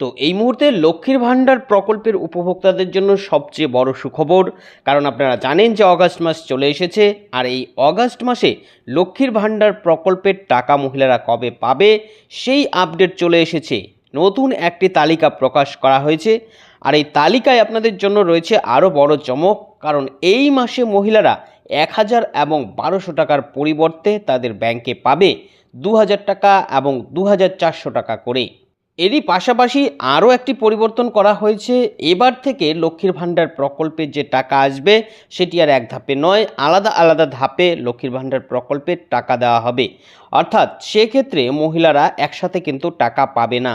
তো এই মুহূর্তে লক্ষ্মীর ভাণ্ডার প্রকল্পের উপভোক্তাদের জন্য সবচেয়ে বড় সুখবর, কারণ আপনারা জানেন যে অগাস্ট মাস চলে এসেছে, আর এই অগাস্ট মাসে লক্ষ্মীর ভাণ্ডার প্রকল্পের টাকা মহিলারা কবে পাবে, সেই আপডেট চলে এসেছে। নতুন একটি তালিকা প্রকাশ করা হয়েছে, আর এই তালিকায় আপনাদের জন্য রয়েছে আরও বড় চমক, কারণ এই মাসে মহিলারা এক হাজার এবং বারোশো টাকার পরিবর্তে তাদের ব্যাংকে পাবে দু হাজার টাকা এবং দু হাজার চারশো টাকা করে। এরই পাশাপাশি আরও একটি পরিবর্তন করা হয়েছে। এবার থেকে লক্ষ্মীর ভাণ্ডার প্রকল্পের যে টাকা আসবে, সেটি আর এক ধাপে নয়, আলাদা আলাদা ধাপে লক্ষ্মীর ভাণ্ডার প্রকল্পের টাকা দেওয়া হবে। অর্থাৎ সেক্ষেত্রে মহিলারা একসাথে কিন্তু টাকা পাবে না।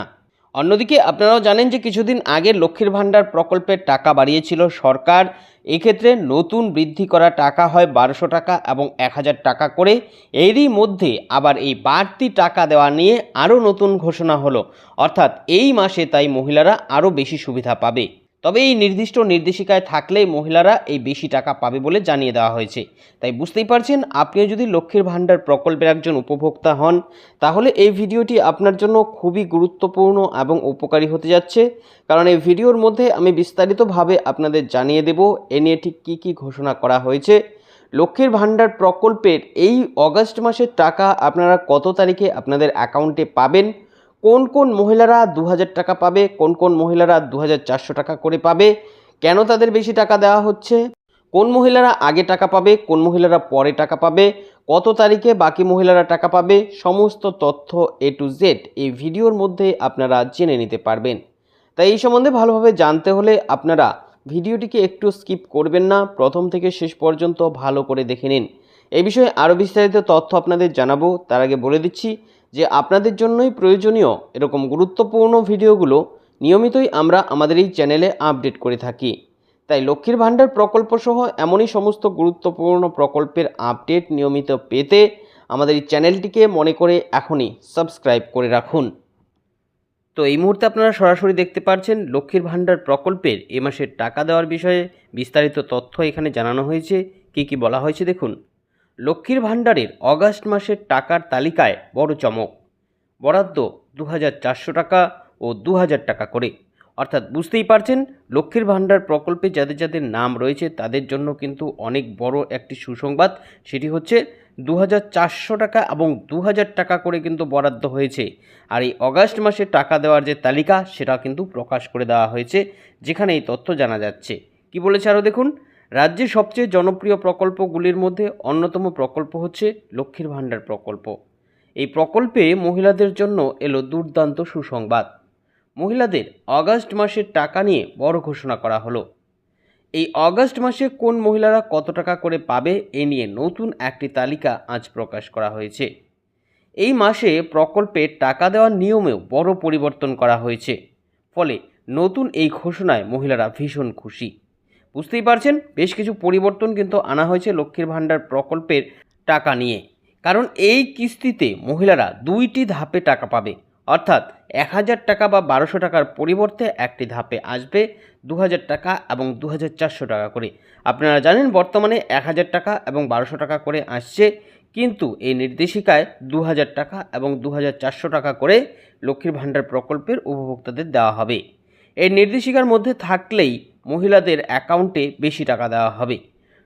অন্যদিকে আপনারাও জানেন যে কিছুদিন আগে লক্ষ্মীর ভাণ্ডার প্রকল্পের টাকা বাড়িয়েছিল সরকার। এক্ষেত্রে নতুন বৃদ্ধি করা টাকা হয় বারোশো টাকা এবং এক হাজার টাকা করে। এরই মধ্যে আবার এই বাড়তি টাকা দেওয়া নিয়ে আরও নতুন ঘোষণা হলো। অর্থাৎ এই মাসে তাই মহিলারা আরও বেশি সুবিধা পাবে। তবে এই নির্দিষ্ট নির্দেশিকায় থাকলেই মহিলারা এই বেশি টাকা পাবে বলে জানিয়ে দেওয়া হয়েছে। তাই বুঝতেই পারছেন, আপনিও যদি লক্ষ্মীর ভাণ্ডার প্রকল্পের একজন উপভোক্তা হন, তাহলে এই ভিডিওটি আপনার জন্য খুবই গুরুত্বপূর্ণ এবং উপকারী হতে যাচ্ছে। কারণ এই ভিডিওর মধ্যে আমি বিস্তারিতভাবে আপনাদের জানিয়ে দেব, এ নিয়ে ঠিক কী কী ঘোষণা করা হয়েছে। লক্ষ্মীর ভাণ্ডার প্রকল্পের এই অগাস্ট মাসের টাকা আপনারা কত তারিখে আপনাদের অ্যাকাউন্টে পাবেন? কোন কোন মহিলারা দু হাজার টাকা পাবে, কোন কোন মহিলারা দু হাজার চারশো টাকা করে পাবে, কেন তাদের বেশি টাকা দেওয়া হচ্ছে, কোন মহিলারা আগে টাকা পাবে, কোন মহিলারা পরে টাকা পাবে, কত তারিখে বাকি মহিলারা টাকা পাবে, সমস্ত তথ্য এ টু জেড এই ভিডিওর মধ্যে আপনারা জেনে নিতে পারবেন। তাই এই সম্বন্ধে ভালোভাবে জানতে হলে আপনারা ভিডিওটিকে একটু স্কিপ করবেন না, প্রথম থেকে শেষ পর্যন্ত ভালো করে দেখে নিন। এই বিষয়ে আরও বিস্তারিত তথ্য আপনাদের জানাব, তার আগে বলে দিচ্ছি যে আপনাদের জন্যই প্রয়োজনীয় এরকম গুরুত্বপূর্ণ ভিডিওগুলো নিয়মিতই আমরা আমাদের এই চ্যানেলে আপডেট করে থাকি। তাই লক্ষ্মীর ভাণ্ডার প্রকল্পসহ এমনই সমস্ত গুরুত্বপূর্ণ প্রকল্পের আপডেট নিয়মিত পেতে আমাদের এই চ্যানেলটিকে মনে করে এখনই সাবস্ক্রাইব করে রাখুন। তো এই মুহূর্তে আপনারা সরাসরি দেখতে পাচ্ছেন লক্ষ্মীর ভাণ্ডার প্রকল্পের এ মাসের টাকা দেওয়ার বিষয়ে বিস্তারিত তথ্য এখানে জানানো হয়েছে। কি কি বলা হয়েছে দেখুন। লক্ষ্মীর ভাণ্ডারের অগাস্ট মাসের টাকার তালিকায় বড় চমক। বরাদ্দ দু হাজার চারশো টাকা ও দু হাজার টাকা করে। অর্থাৎ বুঝতেই পারছেন, লক্ষ্মীর ভাণ্ডার প্রকল্পে যাদের যাদের নাম রয়েছে তাদের জন্য কিন্তু অনেক বড় একটি সুসংবাদ। সেটি হচ্ছে দু হাজার চারশো টাকা এবং দু হাজার টাকা করে কিন্তু বরাদ্দ হয়েছে। আর এই অগাস্ট মাসে টাকা দেওয়ার যে তালিকা সেটা কিন্তু প্রকাশ করে দেওয়া হয়েছে, যেখানে এই তথ্য জানা যাচ্ছে। কি বলেছে আরও দেখুন। রাজ্যের সবচেয়ে জনপ্রিয় প্রকল্পগুলির মধ্যে অন্যতম প্রকল্প হচ্ছে লক্ষ্মীর ভাণ্ডার প্রকল্প। এই প্রকল্পে মহিলাদের জন্য এলো দুর্দান্ত সুসংবাদ। মহিলাদের অগাস্ট মাসের টাকা নিয়ে বড় ঘোষণা করা হলো। এই অগাস্ট মাসে কোন মহিলারা কত টাকা করে পাবে এ নিয়ে নতুন একটি তালিকা আজ প্রকাশ করা হয়েছে। এই মাসে প্রকল্পে টাকা দেওয়ার নিয়মেও বড় পরিবর্তন করা হয়েছে। ফলে নতুন এই ঘোষণায় মহিলারা ভীষণ খুশি। বুঝতেই পারছেন, বেশ কিছু পরিবর্তন কিন্তু আনা হয়েছে লক্ষ্মীর ভাণ্ডার প্রকল্পের টাকা নিয়ে। কারণ এই কিস্তিতে মহিলারা দুইটি ধাপে টাকা পাবে। অর্থাৎ এক হাজার টাকা বা বারোশো টাকার পরিবর্তে একটি ধাপে আসবে দু হাজার টাকা এবং দু হাজার চারশো টাকা করে। আপনারা জানেন বর্তমানে এক হাজার টাকা এবং বারোশো টাকা করে আসছে, কিন্তু এই নির্দেশিকায় দু হাজার টাকা এবং দু হাজার চারশো টাকা করে লক্ষ্মীর ভাণ্ডার প্রকল্পের উপভোক্তাদের দেওয়া হবে। এই নির্দেশিকার মধ্যে থাকলেই মহিলাদের অ্যাকাউন্টে বেশি টাকা দেওয়া হবে।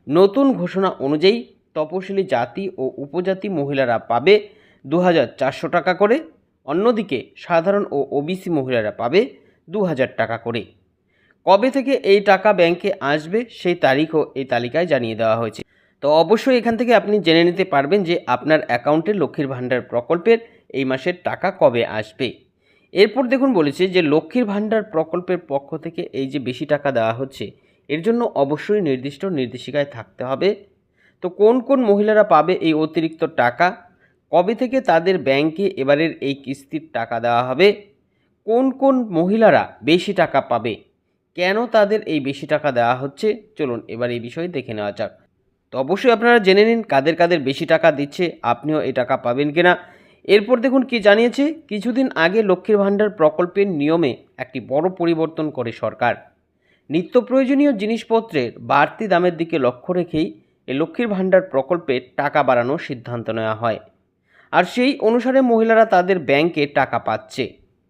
নতুন ঘোষণা অনুযায়ী তপশিলি জাতি ও উপজাতি মহিলারা পাবে দু হাজার চারশো টাকা করে, অন্যদিকে সাধারণ ও ওবিসি মহিলারা পাবে দু হাজার টাকা করে। কবে থেকে এই টাকা ব্যাংকে আসবে সেই তারিখও এই তালিকায় জানিয়ে দেওয়া হয়েছে। তো অবশ্যই এখান থেকে আপনি জেনে নিতে পারবেন যে আপনার অ্যাকাউন্টে লক্ষ্মীর ভাণ্ডার প্রকল্পের এই মাসের টাকা কবে আসবে। এরপর দেখুন বলেছে যে লক্ষ্মীর ভাণ্ডার প্রকল্পের পক্ষ থেকে এই যে বেশি টাকা দেওয়া হচ্ছে, এর জন্য অবশ্যই নির্দিষ্ট নির্দেশিকায় থাকতে হবে। তো কোন কোন মহিলারা পাবে এই অতিরিক্ত টাকা? কবে থেকে তাদের ব্যাংকে এবারের এই কিস্তির টাকা দেওয়া হবে? কোন কোন মহিলারা বেশি টাকা পাবে? কেন তাদের এই বেশি টাকা দেওয়া হচ্ছে? চলুন এবার এই বিষয়ে দেখে নেওয়া যাক। তো অবশ্যই আপনারা জেনে নিন কাদের কাদের বেশি টাকা দিচ্ছে, আপনিও এই টাকা পাবেন কিনা। এরপর দেখুন কি জানিয়েছে, কিছুদিন আগে লক্ষ্মীর ভাণ্ডার প্রকল্পের নিয়মে একটি বড় পরিবর্তন করে সরকার। নিত্য প্রয়োজনীয় জিনিসপত্রের বাড়তি দামের দিকে লক্ষ্য রেখেই এই লক্ষ্মীর ভাণ্ডার প্রকল্পে টাকা বাড়ানোর সিদ্ধান্ত নেওয়া হয়। আর সেই অনুসারে মহিলারা তাদের ব্যাংকে টাকা পাচ্ছে।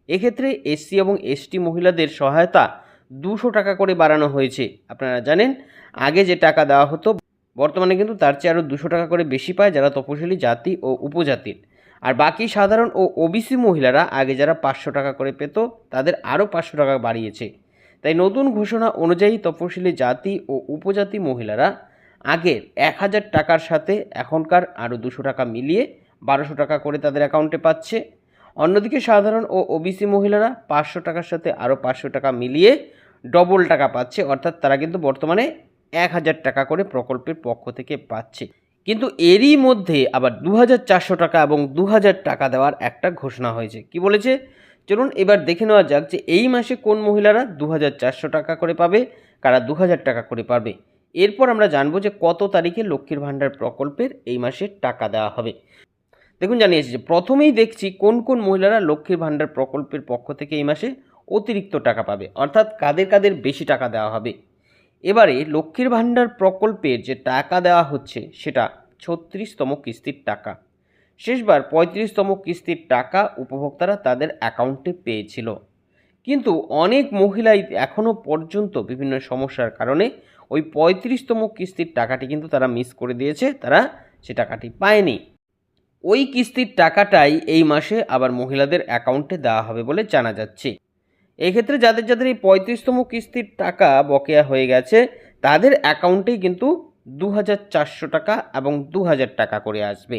এক্ষেত্রে এসসি এবং এসটি মহিলাদের সহায়তা দুশো টাকা করে বাড়ানো হয়েছে। আপনারা জানেন, আগে যে টাকা দেওয়া হতো, বর্তমানে কিন্তু তার চেয়ে আরও দুশো টাকা করে বেশি পায় যারা তপশিলি জাতি ও উপজাতির। আর বাকি সাধারণ ও ওবিসি মহিলারা আগে যারা পাঁচশো টাকা করে পেত, তাদের আরও পাঁচশো টাকা বাড়িয়েছে। তাই নতুন ঘোষণা অনুযায়ী তপশিলি জাতি ও উপজাতি মহিলারা আগের এক হাজার টাকার সাথে এখনকার আরও দুশো টাকা মিলিয়ে বারোশো টাকা করে তাদের অ্যাকাউন্টে পাচ্ছে। অন্যদিকে সাধারণ ও ওবিসি মহিলারা পাঁচশো টাকার সাথে আরও পাঁচশো টাকা মিলিয়ে ডবল টাকা পাচ্ছে, অর্থাৎ তারা কিন্তু বর্তমানে এক হাজার টাকা করে প্রকল্পের পক্ষ থেকে পাচ্ছে। কিন্তু এরই মধ্যে আবার দু হাজার চারশো টাকা এবং দু হাজার টাকা দেওয়ার একটা ঘোষণা হয়েছে। কি বলেছে? চলুন এবার দেখে নেওয়া যাক যে এই মাসে কোন মহিলারা দু হাজার চারশো টাকা করে পাবে, কারা দু হাজার টাকা করে পাবে এরপর আমরা জানব যে কত তারিখে লক্ষ্মীর ভাণ্ডার প্রকল্পের এই মাসে টাকা দেওয়া হবে। দেখুন জানিয়েছি যে প্রথমেই দেখছি কোন কোন মহিলারা লক্ষ্মীর ভাণ্ডার প্রকল্পের পক্ষ থেকে এই মাসে অতিরিক্ত টাকা পাবে, অর্থাৎ কাদের কাদের বেশি টাকা দেওয়া হবে। এবারে লক্ষ্মীর ভাণ্ডার প্রকল্পের যে টাকা দেওয়া হচ্ছে, সেটা ছত্রিশতম কিস্তির টাকা। শেষবার পঁয়ত্রিশতম কিস্তির টাকা উপভোক্তারা তাদের অ্যাকাউন্টে পেয়েছিল। কিন্তু অনেক মহিলাই এখনও পর্যন্ত বিভিন্ন সমস্যার কারণে ওই পঁয়ত্রিশতম কিস্তির টাকাটি কিন্তু তারা মিস করে দিয়েছে, তারা সে টাকাটি পায়নি। ওই কিস্তির টাকাটাই এই মাসে আবার মহিলাদের অ্যাকাউন্টে দেওয়া হবে বলে জানা যাচ্ছে। এক্ষেত্রে যাদের যাদের এই পঁয়ত্রিশতম কিস্তির টাকা বকেয়া হয়ে গেছে, তাদের অ্যাকাউন্টেই কিন্তু দু হাজার চারশো টাকা এবং দু হাজার টাকা করে আসবে।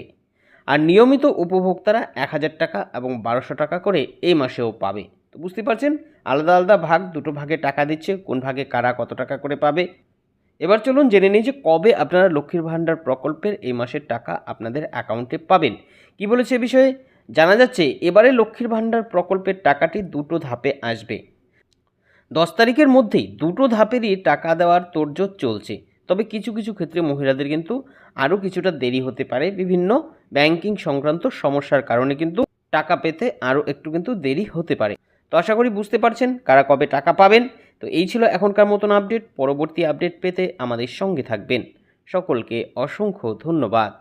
আর নিয়মিত উপভোক্তারা এক হাজার টাকা এবং বারোশো টাকা করে এই মাসেও পাবে। তো বুঝতে পারছেন? আলাদা আলাদা ভাগ, দুটো ভাগে টাকা দিচ্ছে, কোন ভাগে কারা কত টাকা করে পাবে? এবার চলুন জেনে নিই যে কবে আপনারা লক্ষ্মীর ভাণ্ডার প্রকল্পের এই মাসের টাকা আপনাদের অ্যাকাউন্টে পাবেন। কি বলেছে এ বিষয়ে? জানা যাচ্ছে, এবারে লক্ষ্মীর ভাণ্ডার প্রকল্পের টাকাটি দুটো ধাপে আসবে। দশ তারিখের মধ্যেই দুটো ধাপেরই টাকা দেওয়ার তোড়জোড় চলছে। তবে কিছু কিছু ক্ষেত্রে মহিলাদের কিন্তু আরও কিছুটা দেরি হতে পারে। বিভিন্ন ব্যাংকিং সংক্রান্ত সমস্যার কারণে কিন্তু টাকা পেতে আরও একটু কিন্তু দেরি হতে পারে। তো আশা করি বুঝতে পারছেন কারা কবে টাকা পাবেন। তো এই ছিল এখনকার মতন আপডেট। পরবর্তী আপডেট পেতে আমাদের সঙ্গে থাকবেন। সকলকে অসংখ্য ধন্যবাদ।